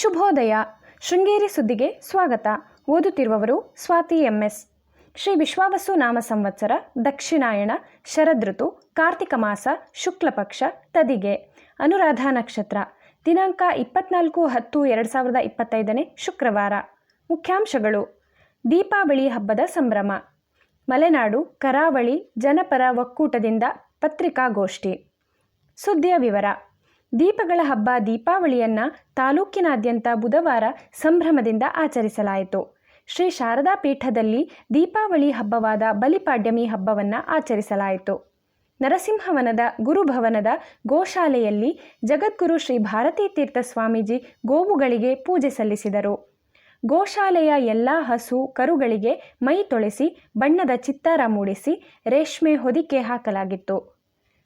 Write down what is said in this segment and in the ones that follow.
ಶುಭೋದಯ. ಶೃಂಗೇರಿ ಸುದ್ದಿಗೆ ಸ್ವಾಗತ. ಓದುತ್ತಿರುವವರು ಸ್ವಾತಿ ಎಂಎಸ್. ಶ್ರೀ ವಿಶ್ವಾವಸು ನಾಮ ಸಂವತ್ಸರ, ದಕ್ಷಿಣಾಯಣ, ಶರದೃತು, ಕಾರ್ತಿಕ ಮಾಸ, ಶುಕ್ಲಪಕ್ಷ, ತದಿಗೆ. ಅನುರಾಧ ನಕ್ಷತ್ರ. ದಿನಾಂಕ ಇಪ್ಪತ್ನಾಲ್ಕು ಹತ್ತು ಎರಡು ಸಾವಿರದ ಇಪ್ಪತ್ತೈದನೇ ಶುಕ್ರವಾರ. ಮುಖ್ಯಾಂಶಗಳು. ದೀಪಾವಳಿ ಹಬ್ಬದ ಸಂಭ್ರಮ. ಮಲೆನಾಡು, ಕರಾವಳಿ, ಜನಪರ ಒಕ್ಕೂಟದಿಂದ ಪತ್ರಿಕಾಗೋಷ್ಠಿ. ಸುದ್ದಿಯ ವಿವರ. ದೀಪಗಳ ಹಬ್ಬ ದೀಪಾವಳಿಯನ್ನ ತಾಲೂಕಿನಾದ್ಯಂತ ಬುಧವಾರ ಸಂಭ್ರಮದಿಂದ ಆಚರಿಸಲಾಯಿತು. ಶ್ರೀ ಶಾರದಾ ಪೀಠದಲ್ಲಿ ದೀಪಾವಳಿ ಹಬ್ಬವಾದ ಬಲಿಪಾಡ್ಯಮಿ ಹಬ್ಬವನ್ನು ಆಚರಿಸಲಾಯಿತು. ನರಸಿಂಹವನದ ಗುರುಭವನದ ಗೋಶಾಲೆಯಲ್ಲಿ ಜಗದ್ಗುರು ಶ್ರೀ ಭಾರತೀ ತೀರ್ಥ ಸ್ವಾಮೀಜಿ ಗೋವುಗಳಿಗೆ ಪೂಜೆ ಸಲ್ಲಿಸಿದರು. ಗೋಶಾಲೆಯ ಎಲ್ಲ ಹಸು ಕರುಗಳಿಗೆ ಮೈ ತೊಳೆಸಿ ಬಣ್ಣದ ಚಿತ್ತಾರ ಮೂಡಿಸಿ ರೇಷ್ಮೆ ಹೊದಿಕೆ ಹಾಕಲಾಗಿತ್ತು.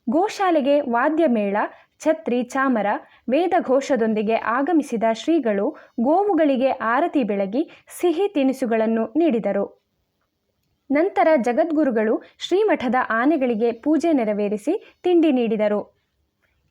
ಗೋಶಾಲೆಗೆ ವಾದ್ಯಮೇಳ ಛತ್ರಿ, ಚಾಮರ, ವೇದಘೋಷದೊಂದಿಗೆ ಆಗಮಿಸಿದ ಶ್ರೀಗಳು ಗೋವುಗಳಿಗೆ ಆರತಿ ಬೆಳಗಿ ಸಿಹಿ ತಿನಿಸುಗಳನ್ನು ನೀಡಿದರು. ನಂತರ ಜಗದ್ಗುರುಗಳು ಶ್ರೀಮಠದ ಆನೆಗಳಿಗೆ ಪೂಜೆ ನೆರವೇರಿಸಿ ತಿಂಡಿ ನೀಡಿದರು.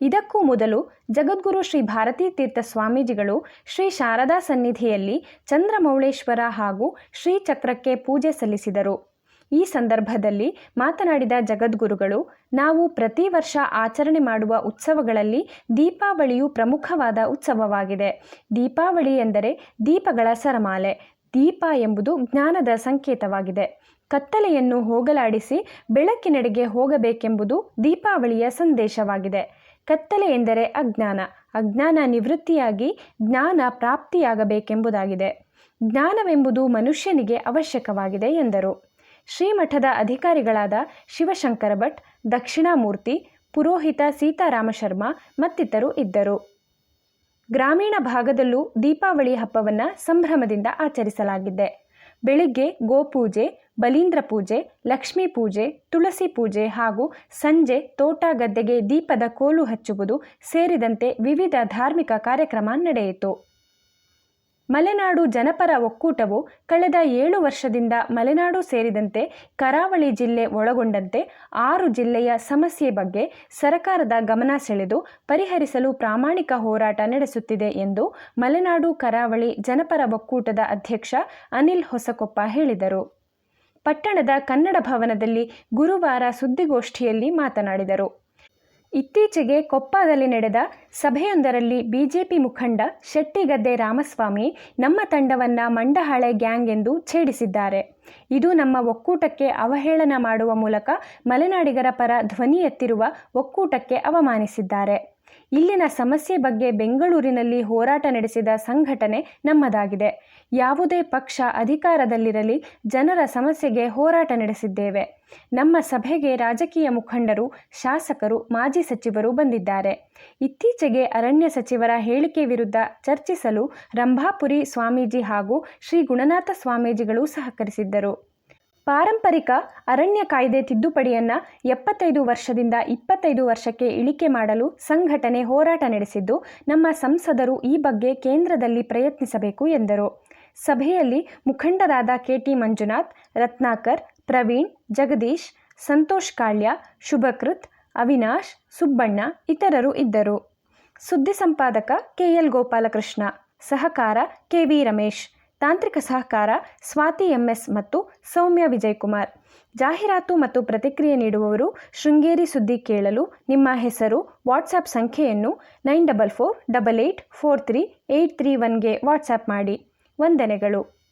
ಇದಕ್ಕೂ ಮೊದಲು ಜಗದ್ಗುರು ಶ್ರೀ ಭಾರತೀ ತೀರ್ಥ ಸ್ವಾಮೀಜಿಗಳು ಶ್ರೀ ಶಾರದಾ ಸನ್ನಿಧಿಯಲ್ಲಿ ಚಂದ್ರಮೌಳೇಶ್ವರ ಹಾಗೂ ಶ್ರೀಚಕ್ರಕ್ಕೆ ಪೂಜೆ ಸಲ್ಲಿಸಿದರು. ಈ ಸಂದರ್ಭದಲ್ಲಿ ಮಾತನಾಡಿದ ಜಗದ್ಗುರುಗಳು, ನಾವು ಪ್ರತಿ ವರ್ಷ ಆಚರಣೆ ಮಾಡುವ ಉತ್ಸವಗಳಲ್ಲಿ ದೀಪಾವಳಿಯು ಪ್ರಮುಖವಾದ ಉತ್ಸವವಾಗಿದೆ. ದೀಪಾವಳಿ ಎಂದರೆ ದೀಪಗಳ ಸರಮಾಲೆ. ದೀಪ ಎಂಬುದು ಜ್ಞಾನದ ಸಂಕೇತವಾಗಿದೆ. ಕತ್ತಲೆಯನ್ನು ಹೋಗಲಾಡಿಸಿ ಬೆಳಕಿನೆಡೆಗೆ ಹೋಗಬೇಕೆಂಬುದು ದೀಪಾವಳಿಯ ಸಂದೇಶವಾಗಿದೆ. ಕತ್ತಲೆ ಎಂದರೆ ಅಜ್ಞಾನ. ಅಜ್ಞಾನ ನಿವೃತ್ತಿಯಾಗಿ ಜ್ಞಾನ ಪ್ರಾಪ್ತಿಯಾಗಬೇಕೆಂಬುದಾಗಿದೆ. ಜ್ಞಾನವೆಂಬುದು ಮನುಷ್ಯನಿಗೆ ಅವಶ್ಯಕವಾಗಿದೆ ಎಂದರು. ಶ್ರೀಮಠದ ಅಧಿಕಾರಿಗಳಾದ ಶಿವಶಂಕರ ಭಟ್, ದಕ್ಷಿಣಾಮೂರ್ತಿ, ಪುರೋಹಿತ ಸೀತಾರಾಮ ಶರ್ಮಾ ಮತ್ತಿತರು ಇದ್ದರು. ಗ್ರಾಮೀಣ ಭಾಗದಲ್ಲೂ ದೀಪಾವಳಿ ಹಬ್ಬವನ್ನು ಸಂಭ್ರಮದಿಂದ ಆಚರಿಸಲಾಗಿದೆ. ಬೆಳಿಗ್ಗೆ ಗೋಪೂಜೆ, ಬಲೀಂದ್ರ ಪೂಜೆ, ಲಕ್ಷ್ಮೀ ಪೂಜೆ, ತುಳಸಿ ಪೂಜೆ ಹಾಗೂ ಸಂಜೆ ತೋಟ ಗದ್ದೆಗೆ ದೀಪದ ಕೋಲು ಹಚ್ಚುವುದು ಸೇರಿದಂತೆ ವಿವಿಧ ಧಾರ್ಮಿಕ ಕಾರ್ಯಕ್ರಮ ನಡೆಯಿತು. ಮಲೆನಾಡು ಜನಪರ ಒಕ್ಕೂಟವು ಕಳೆದ ಏಳು ವರ್ಷದಿಂದ ಮಲೆನಾಡು ಸೇರಿದಂತೆ ಕರಾವಳಿ ಜಿಲ್ಲೆ ಒಳಗೊಂಡಂತೆ ಆರು ಜಿಲ್ಲೆಯ ಸಮಸ್ಯೆ ಬಗ್ಗೆ ಸರಕಾರದ ಗಮನ ಸೆಳೆದು ಪರಿಹರಿಸಲು ಪ್ರಾಮಾಣಿಕ ಹೋರಾಟ ನಡೆಸುತ್ತಿದೆ ಎಂದು ಮಲೆನಾಡು ಕರಾವಳಿ ಜನಪರ ಒಕ್ಕೂಟದ ಅಧ್ಯಕ್ಷ ಅನಿಲ್ ಹೊಸಕೊಪ್ಪ ಹೇಳಿದರು. ಪಟ್ಟಣದ ಕನ್ನಡ ಭವನದಲ್ಲಿ ಗುರುವಾರ ಸುದ್ದಿಗೋಷ್ಠಿಯಲ್ಲಿ ಮಾತನಾಡಿದರು. ಇತ್ತೀಚೆಗೆ ಕೊಪ್ಪದಲ್ಲಿ ನಡೆದ ಸಭೆಯೊಂದರಲ್ಲಿ ಬಿಜೆಪಿ ಮುಖಂಡ ಶೆಟ್ಟಿಗದ್ದೆ ರಾಮಸ್ವಾಮಿ ನಮ್ಮ ತಂಡವನ್ನ ಮಂಡಹಾಳೆ ಗ್ಯಾಂಗ್ ಎಂದು ಛೇಡಿಸಿದ್ದಾರೆ. ಇದು ನಮ್ಮ ಒಕ್ಕೂಟಕ್ಕೆ ಅವಹೇಳನ ಮಾಡುವ ಮೂಲಕ ಮಲೆನಾಡಿಗರ ಪರ ಧ್ವನಿ ಎತ್ತಿರುವ ಒಕ್ಕೂಟಕ್ಕೆ ಅವಮಾನಿಸಿದ್ದಾರೆ. ಇಲ್ಲಿನ ಸಮಸ್ಯೆ ಬಗ್ಗೆ ಬೆಂಗಳೂರಿನಲ್ಲಿ ಹೋರಾಟ ನಡೆಸಿದ ಸಂಘಟನೆ ನಮ್ಮದಾಗಿದೆ. ಯಾವುದೇ ಪಕ್ಷ ಅಧಿಕಾರದಲ್ಲಿರಲಿ ಜನರ ಸಮಸ್ಯೆಗೆ ಹೋರಾಟ ನಡೆಸಿದ್ದೇವೆ. ನಮ್ಮ ಸಭೆಗೆ ರಾಜಕೀಯ ಮುಖಂಡರು, ಶಾಸಕರು, ಮಾಜಿ ಸಚಿವರು ಬಂದಿದ್ದಾರೆ. ಇತ್ತೀಚೆಗೆ ಅರಣ್ಯ ಸಚಿವರ ಹೇಳಿಕೆ ವಿರುದ್ಧ ಚರ್ಚಿಸಲು ರಂಭಾಪುರಿ ಸ್ವಾಮೀಜಿ ಹಾಗೂ ಶ್ರೀ ಗುಣನಾಥ ಸ್ವಾಮೀಜಿಗಳು ಸಹಕರಿಸಿದ್ದರು. ಪಾರಂಪರಿಕ ಅರಣ್ಯ ಕಾಯ್ದೆ ತಿದ್ದುಪಡಿಯನ್ನು ಎಪ್ಪತ್ತೈದು ವರ್ಷದಿಂದ ಇಪ್ಪತ್ತೈದು ವರ್ಷಕ್ಕೆ ಇಳಿಕೆ ಮಾಡಲು ಸಂಘಟನೆ ಹೋರಾಟ ನಡೆಸಿದ್ದು, ನಮ್ಮ ಸಂಸದರು ಈ ಬಗ್ಗೆ ಕೇಂದ್ರದಲ್ಲಿ ಪ್ರಯತ್ನಿಸಬೇಕು ಎಂದರು. ಸಭೆಯಲ್ಲಿ ಮುಖಂಡರಾದ ಕೆಟಿ ಮಂಜುನಾಥ್, ರತ್ನಾಕರ್, ಪ್ರವೀಣ್, ಜಗದೀಶ್, ಸಂತೋಷ್ ಕಾಳ್ಯ, ಶುಭಕೃತ್, ಅವಿನಾಶ್, ಸುಬ್ಬಣ್ಣ ಇತರರು ಇದ್ದರು. ಸುದ್ದಿ ಸಂಪಾದಕ ಕೆಎಲ್ ಗೋಪಾಲಕೃಷ್ಣ, ಸಹಕಾರ ಕೆವಿ ರಮೇಶ್, ತಾಂತ್ರಿಕ ಸಹಕಾರ ಸ್ವಾತಿ ಎಂಎಸ್ ಮತ್ತು ಸೌಮ್ಯ ವಿಜಯಕುಮಾರ್. ಜಾಹೀರಾತು ಮತ್ತು ಪ್ರತಿಕ್ರಿಯೆ ನೀಡುವವರು ಶೃಂಗೇರಿ ಸುದ್ದಿ ಕೇಳಲು ನಿಮ್ಮ ಹೆಸರು ವಾಟ್ಸಾಪ್ ಸಂಖ್ಯೆಯನ್ನು nine double four double eight four three eight three ಒನ್ಗೆ WhatsApp ಮಾಡಿ. ವಂದನೆಗಳು.